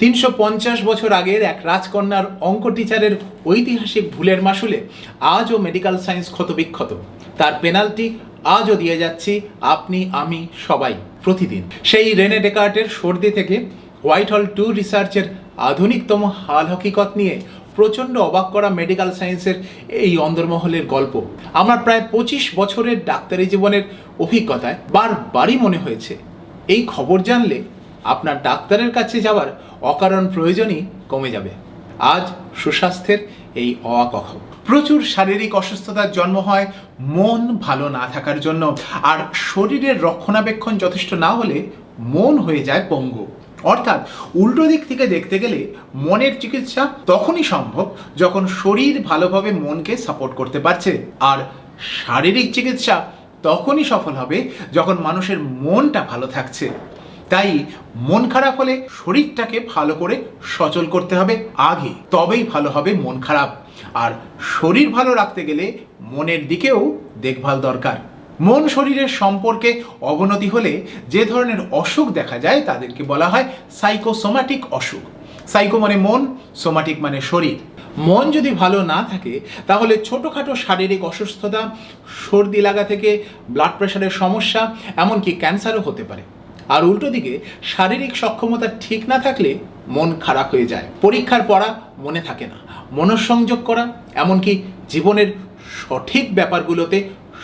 তিনশো পঞ্চাশ বছর আগের এক রাজকন্যার অঙ্ক টিচারের ঐতিহাসিক ভুলের মাসুলে আজও মেডিকেল সায়েন্স ক্ষতবিক্ষত। তার পেনাল্টি আজও দিয়ে যাচ্ছি আপনি, আমি, সবাই প্রতিদিন। সেই রেনে ডেকার্টের সর্দি থেকে হোয়াইট হল টু রিসার্চের আধুনিকতম হাল হকিকত নিয়ে প্রচণ্ড অবাক করা মেডিকেল সায়েন্সের এই অন্দরমহলের গল্প। আমার প্রায় পঁচিশ বছরের ডাক্তারি জীবনের অভিজ্ঞতায় বারবারই মনে হয়েছে এই খবর জানলে আপনার ডাক্তারের কাছে যাওয়ার অকারণ প্রয়োজনই কমে যাবে। আজ সুস্বাস্থ্যের এই অকখ প্রচুর শারীরিক অসুস্থতার জন্ম হয় মন ভালো না থাকার জন্য, আর শরীরের রক্ষণাবেক্ষণ যথেষ্ট না হলে মন হয়ে যায় পঙ্গু। অর্থাৎ উল্টো দিক থেকে দেখতে গেলে মনের চিকিৎসা তখনই সম্ভব যখন শরীর ভালোভাবে মনকে সাপোর্ট করতে পারছে, আর শারীরিক চিকিৎসা তখনই সফল হবে যখন মানুষের মনটা ভালো থাকছে। তাই মন খারাপ হলে শরীরটাকে ভালো করে সচল করতে হবে আগে, তবেই ভালো হবে মন খারাপ। আর শরীর ভালো রাখতে গেলে মনের দিকেও দেখভাল দরকার। মন শরীরের সম্পর্কে অবনতি হলে যে ধরনের অসুখ দেখা যায় তাদেরকে বলা হয় সাইকোসোমাটিক অসুখ। সাইকো মানে মন, সোমাটিক মানে শরীর। মন যদি ভালো না থাকে, তাহলে ছোটোখাটো শারীরিক অসুস্থতা, সর্দি লাগা থেকে ব্লাড প্রেশারের সমস্যা, এমনকি ক্যান্সারও হতে পারে। আর উল্টো দিকে, শারীরিক সক্ষমতা ঠিক না থাকলে মন খারাপ হয়ে যায়। পরীক্ষার পড়া মনে থাকে না। মনঃসংযোগ করা, এমনকি জীবনের সঠিক ব্যাপারগুলোতে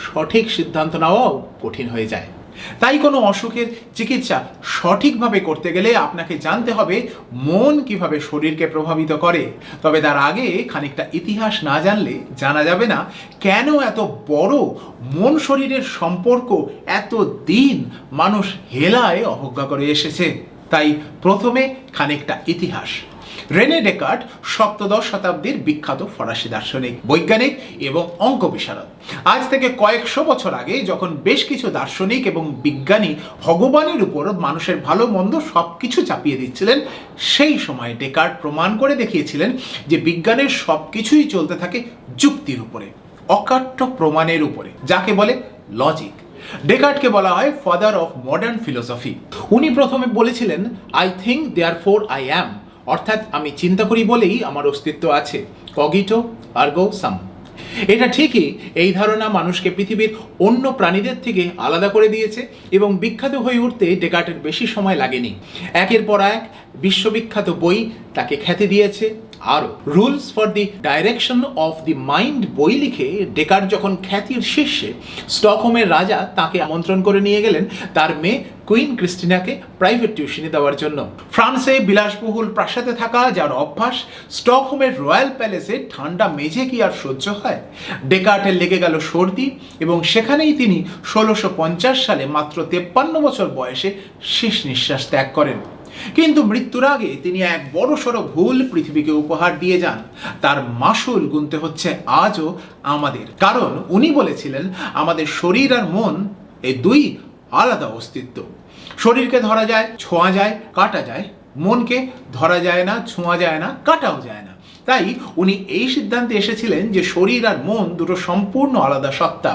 সঠিক সিদ্ধান্ত নেওয়াও কঠিন হয়ে যায়। তাই কোনো অসুখের চিকিৎসা সঠিকভাবে করতে গেলে আপনাকে জানতে হবে মন কীভাবে শরীরকে প্রভাবিত করে। তবে তার আগে খানিকটা ইতিহাস না জানলে জানা যাবে না কেন এত বড় মন শরীরের সম্পর্ক এত দিন মানুষ হেলায় অবজ্ঞা করে এসেছে। তাই প্রথমে খানিকটা ইতিহাস। রেনে ডেকার্ট সপ্তদশ শতাব্দীর বিখ্যাত ফরাসি দার্শনিক, বৈজ্ঞানিক এবং অঙ্ক বিশারদ আজ থেকে কয়েকশো বছর আগে যখন বেশ কিছু দার্শনিক এবং বিজ্ঞানী ভগবানের উপর মানুষের ভালো মন্দ সব কিছু চাপিয়ে দিচ্ছিলেন, সেই সময় ডেকার্ট প্রমাণ করে দেখিয়েছিলেন যে বিজ্ঞানের সব কিছুই চলতে থাকে যুক্তির উপরে, অকাট্য প্রমাণের উপরে, যাকে বলে লজিক ডেকার্টকে বলা হয় ফাদার অফ মডার্ন ফিলোসফি উনি প্রথমে বলেছিলেন I think therefore I am অর্থাৎ আমি চিন্তা করি বলেই আমার অস্তিত্ব আছে। কগিটো আর্গো সাম এটা ঠিকই এই ধারণা মানুষকে পৃথিবীর অন্য প্রাণীদের থেকে আলাদা করে দিয়েছে এবং বিখ্যাত হয়ে উঠতে ডেকার্টের বেশি সময় লাগেনি। একের পর এক বিশ্ববিখ্যাত বই তাকে খ্যাতি দিয়েছে। আরও rules for the direction of the mind বই লিখে ডেকার যখন খ্যাতির শীর্ষে স্টকহোমের রাজা তাকে আমন্ত্রণ করে নিয়ে গেলেন তার মেয়ে কুইন ক্রিস্টিনাকে প্রাইভেট টিউশনে দেওয়ার জন্য। ফ্রান্সে বিলাসবহুল প্রাসাদে থাকা যার অভ্যাস, স্টকহোমের রয়্যাল প্যালেসে ঠান্ডা মেঝে কি আর সহ্য হয়? ডেকার্টের লেগে গেল সর্দি এবং সেখানেই তিনি ষোলোশো সালে মাত্র তেপ্পান্ন বছর বয়সে শেষ নিঃশ্বাস ত্যাগ করেন। কিন্তু মৃত্যুর আগে তিনি এক বড় সড়ো ভুল পৃথিবীকে উপহার দিয়ে যান। তার মাসুল গুনতে হচ্ছে আজও আমাদের। কারণ উনি বলেছিলেন, আমাদের শরীর আর মন এই দুই আলাদা অস্তিত্ব। শরীরকে ধরা যায়, ছোঁয়া যায়, কাটা যায়। মনকে ধরা যায় না, ছোঁয়া যায় না, কাটাও যায় না। তাই উনি এই সিদ্ধান্তে এসেছিলেন যে শরীর আর মন দুটো সম্পূর্ণ আলাদা সত্তা।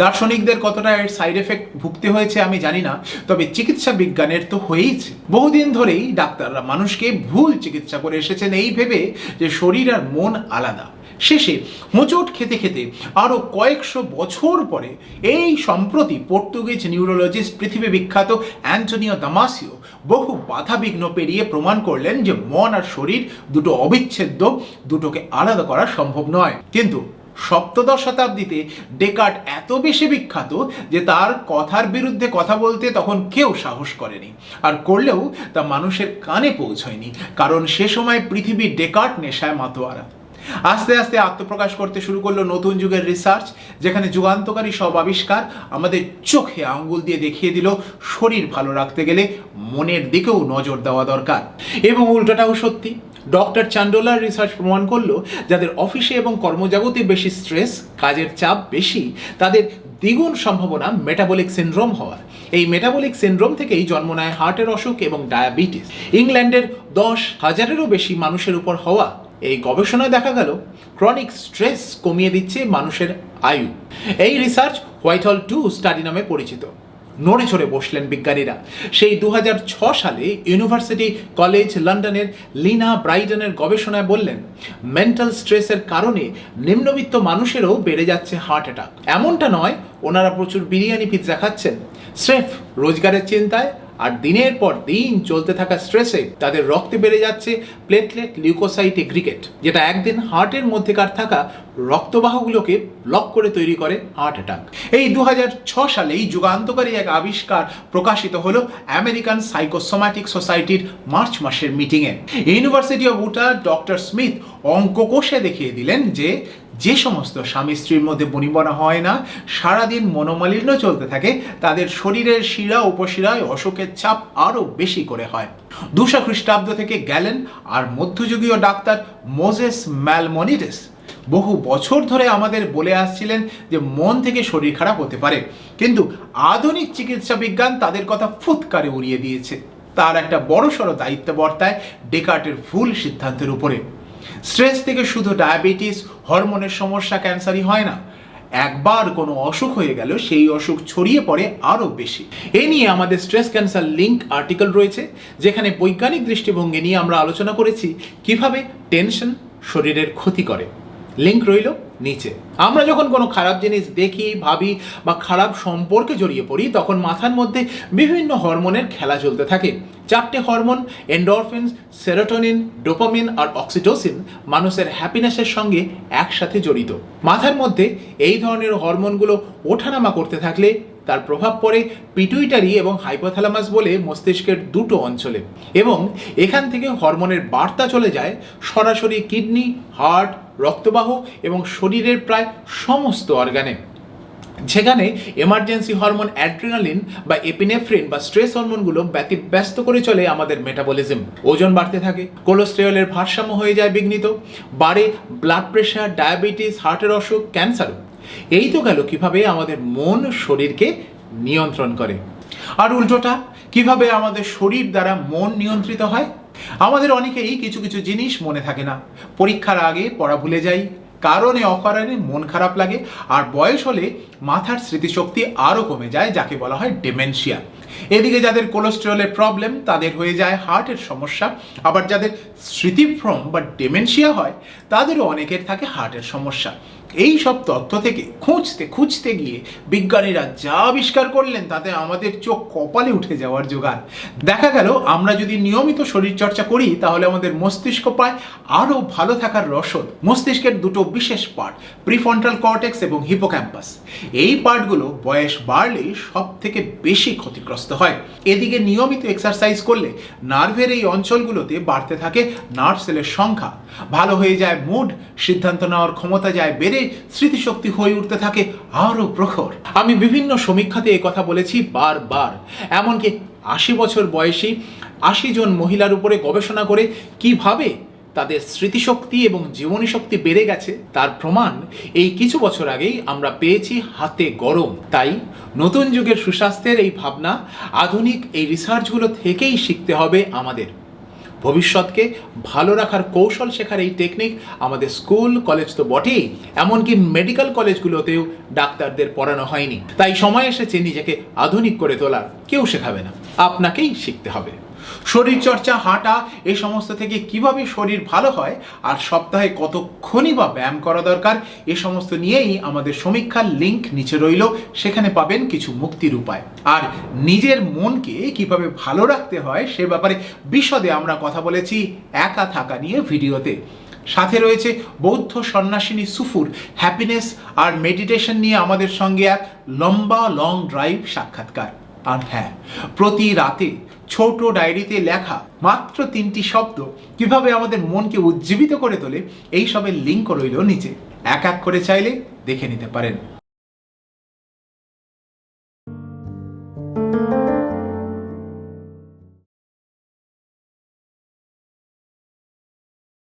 দার্শনিকদের কতটা এর সাইড এফেক্ট ভুগতে হয়েছে আমি জানি না, তবে চিকিৎসা বিজ্ঞানের তো হয়েইছে। বহুদিন ধরেই ডাক্তাররা মানুষকে ভুল চিকিৎসা করে এসেছেন এই ভেবে যে শরীর আর মন আলাদা। শেষে হোঁচট খেতে খেতে আরও কয়েকশো বছর পরে এই সম্প্রতি পর্তুগিজ নিউরোলজিস্ট পৃথিবী বিখ্যাত অ্যান্টনিও দামাসিও বহু বাধাবিঘ্ন পেরিয়ে প্রমাণ করলেন যে মন আর শরীর দুটো অবিচ্ছেদ্য, দুটোকে আলাদা করা সম্ভব নয়। কিন্তু সপ্তদশ শতাব্দীতে ডেকার্ট এত বেশি বিখ্যাত যে তার কথার বিরুদ্ধে কথা বলতে তখন কেউ সাহস করেনি আর করলেও তা মানুষের কানে পৌঁছয়নি, কারণ সে সময় পৃথিবী ডেকার্ট নেশায় মাতোয়ারা। আস্তে আস্তে আত্মপ্রকাশ করতে শুরু করল নতুন যুগের রিসার্চ যেখানে যুগান্তকারী সব আবিষ্কার আমাদের চোখে আঙ্গুল দিয়ে দেখিয়ে দিল শরীর ভালো রাখতে গেলে মনের দিকেও নজর দেওয়া দরকার। এবং উল্টোটাও সত্যি ডক্টর চান্ডোলার রিসার্চ প্রমাণ করল যাদের অফিসে এবং কর্মজগতে বেশি স্ট্রেস কাজের চাপ বেশি, তাদের দ্বিগুণ সম্ভাবনা মেটাবলিক সিনড্রোম হওয়ার। এই মেটাবলিক সিনড্রোম থেকেই জন্ম নেয় হার্টের অসুখ এবং ডায়াবেটিস ইংল্যান্ডের দশ হাজারেরও বেশি মানুষের উপর হওয়া এই গবেষণায় দেখা গেল ক্রনিক স্ট্রেস কমিয়ে দিচ্ছে মানুষের আয়ু। এই research Whitehall two study নামে পরিচিত। নড়ে চড়ে বসলেন বিজ্ঞানীরা। সেই দু সালে ইউনিভার্সিটি কলেজ লন্ডনের লিনা ব্রাইডনের গবেষণায় বললেন মেন্টাল স্ট্রেসের কারণে নিম্নবিত্ত মানুষেরও বেড়ে যাচ্ছে হার্ট অ্যাটাক এমনটা নয়, ওনারা প্রচুর বিরিয়ানি পিৎজা খাচ্ছেন। স্রেফ রোজগারের চিন্তায় আর দিনের পর দিন চলতে থাকা স্ট্রেসে তাদের রক্তে বেড়ে যাচ্ছে প্লেটলেট লিউকোসাইট এগ্রিগেট যেটা একদিন হার্টের মধ্যেকার থাকা রক্তবাহগুলোকে ব্লক করে তৈরি করে হার্ট অ্যাটাক এই দু সালেই যুগান্তকারী এক আবিষ্কার প্রকাশিত হলো আমেরিকান সাইকোসোম্যাটিক সোসাইটির মার্চ মাসের মিটিংয়ে university of Utah doctor Smith অঙ্ক কোষে দেখিয়ে দিলেন যে যে সমস্ত স্বামী স্ত্রীর মধ্যে বনিবনা হয় না, সারাদিন মনোমালিন্য চলতে থাকে, তাদের শরীরের শিরা, উপশিরায় অশোকের চাপ আরও বেশি করে হয়। দুশো খ্রিস্টাব্দ থেকে গেলেন আর মধ্যযুগীয় ডাক্তার মোজেস ম্যালমনিডেস। বহু বছর ধরে আমাদের বলে আসছিলেন যে, মন থেকে শরীর খারাপ হতে পারে, কিন্তু আধুনিক চিকিৎসা বিজ্ঞান তাদের কথা ফুৎকারে উড়িয়ে দিয়েছে। তার একটা বড়সড় দায়িত্ব বর্তায় ডেকার্টের ভুল সিদ্ধান্তের উপরে। স্ট্রেস থেকে শুধু ডায়াবেটিস, হরমোনের সমস্যা, ক্যান্সারই হয় না। একবার কোনো অসুখ হয়ে গেল সেই অসুখ ছড়িয়ে পড়ে আরও বেশি। এ নিয়ে আমাদের স্ট্রেস ক্যান্সার লিঙ্ক আর্টিকেল রয়েছে, যেখানে বৈজ্ঞানিক দৃষ্টিভঙ্গি নিয়ে আমরা আলোচনা করেছি কীভাবে টেনশন শরীরের ক্ষতি করে। লিঙ্ক রইল নিচে। আমরা যখন কোনো খারাপ জিনিস দেখি, ভাবি বা খারাপ সম্পর্কে জড়িয়ে পড়ি, তখন মাথার মধ্যে বিভিন্ন হরমোনের খেলা চলতে থাকে। চারটে হরমোন এন্ডরফিনস সেরোটোনিন ডোপামিন আর অক্সিটোসিন মানুষের হ্যাপিনেসের সঙ্গে একসাথে জড়িত। মাথার মধ্যে এই ধরনের হরমোনগুলো ওঠানামা করতে থাকলে তার প্রভাব পড়ে পিটুইটারি এবং হাইপোথ্যালামাস বলে মস্তিষ্কের দুটো অঞ্চলে এবং এখান থেকে হরমোনের বার্তা চলে যায় সরাসরি কিডনি, হার্ট, রক্তবাহ এবং শরীরের প্রায় সমস্ত অর্গানে। যেখানে এমার্জেন্সি হরমোন অ্যাড্রিনালিন বা এপিনেফ্রিন বা স্ট্রেস হরমোনগুলো ব্যতিব্যস্ত করে চলে আমাদের মেটাবলিজম ওজন বাড়তে থাকে কোলেস্টেরলের ভারসাম্য হয়ে যায় বিঘ্নিত, বাড়ে ব্লাড প্রেশার ডায়াবেটিস হার্টের অসুখ ক্যান্সারও এই তো গেল কীভাবে আমাদের মন শরীরকে নিয়ন্ত্রণ করে। আর উল্টোটা, কীভাবে আমাদের শরীর দ্বারা মন নিয়ন্ত্রিত হয়? আমাদের অনেকেই কিছু কিছু জিনিস মনে থাকে না। পরীক্ষার আগে পড়া ভুলে যাই, কারণে অকারণে মন খারাপ লাগে, আর বয়স হলে মাথার স্মৃতিশক্তি আরও কমে যায়, যাকে বলা হয় ডেমেনশিয়া। এদিকে যাদের কোলেস্টেরলের প্রবলেম, তাদের হয়ে যায় হার্টের সমস্যা। আবার যাদের স্মৃতিভ্রম বা ডেমেনশিয়া হয়, তাদেরও অনেকের থাকে হার্টের সমস্যা। এই সব তথ্য থেকে খুঁজতে খুঁজতে গিয়ে বিজ্ঞানীরা যা আবিষ্কার করলেন তাতে আমাদের চোখ কপালে উঠে যাওয়ার জোগাড় দেখা গেল, আমরা যদি নিয়মিত শরীরচর্চা করি, তাহলে আমাদের মস্তিষ্ক পায় আরও ভালো থাকার রসদ মস্তিষ্কের দুটো বিশেষ পার্ট প্রিফ্রন্টাল কর্টেক্স এবং হিপোক্যাম্পাস এই পার্টগুলো বয়স বাড়লেই সব থেকে বেশি ক্ষতিগ্রস্ত হয়। এদিকে নিয়মিত এক্সারসাইজ করলে নার্ভের এই অঞ্চলগুলোতে বাড়তে থাকে নার্ভ সেলের সংখ্যা। ভালো হয়ে যায় মুড সিদ্ধান্ত নেওয়ার ক্ষমতা যায় বেড়ে স্মৃতিশক্তি হয়ে উঠতে থাকে আরও প্রখর। আমি বিভিন্ন সমীক্ষাতে এই কথা বলেছি বারবার। এমনকি আশি বছর বয়সী আশি জন মহিলার উপরে গবেষণা করে কীভাবে তাদের স্মৃতিশক্তি এবং জীবনী শক্তি বেড়ে গেছে, তার প্রমাণ এই কিছু বছর আগেই আমরা পেয়েছি হাতে গরম। তাই নতুন যুগের সুস্বাস্থ্যের এই ভাবনা আধুনিক এই রিসার্চগুলো থেকেই শিখতে হবে আমাদের। ভবিষ্যৎকে ভালো রাখার কৌশল শেখার এই টেকনিক আমাদের স্কুল কলেজ তো বটেই, এমনকি মেডিকেল কলেজগুলোতেও ডাক্তারদের পড়ানো হয়নি। তাই সময় এসেছে নিজেকে আধুনিক করে তোলার, কেউ শেখাবে না, আপনাকেই শিখতে হবে। শরীরচর্চা, হাঁটা এই সমস্ত থেকে কীভাবে শরীর ভালো হয় আর সপ্তাহে কতক্ষণই বা ব্যায়াম করা দরকার, এ সমস্ত নিয়েই আমাদের সমীক্ষার লিংক নিচে রইল। সেখানে পাবেন কিছু মুক্তির উপায়। আর নিজের মনকে কীভাবে ভালো রাখতে হয় সে ব্যাপারে বিশদে আমরা কথা বলেছি একা থাকা নিয়ে ভিডিওতে। সাথে রয়েছে বৌদ্ধ সন্ন্যাসিনী সুফুর হ্যাপিনেস আর মেডিটেশন নিয়ে আমাদের সঙ্গে এক লম্বা লং ড্রাইভ সাক্ষাৎকার। আর হ্যাঁ প্রতি রাতে ছোট ডায়েরিতে লেখা মাত্র তিনটি শব্দ কীভাবে আমাদের মনকে উজ্জীবিত করে তোলে, এই সবের লিঙ্ক রইল নিচে। এক এক করে চাইলে দেখে নিতে পারেন।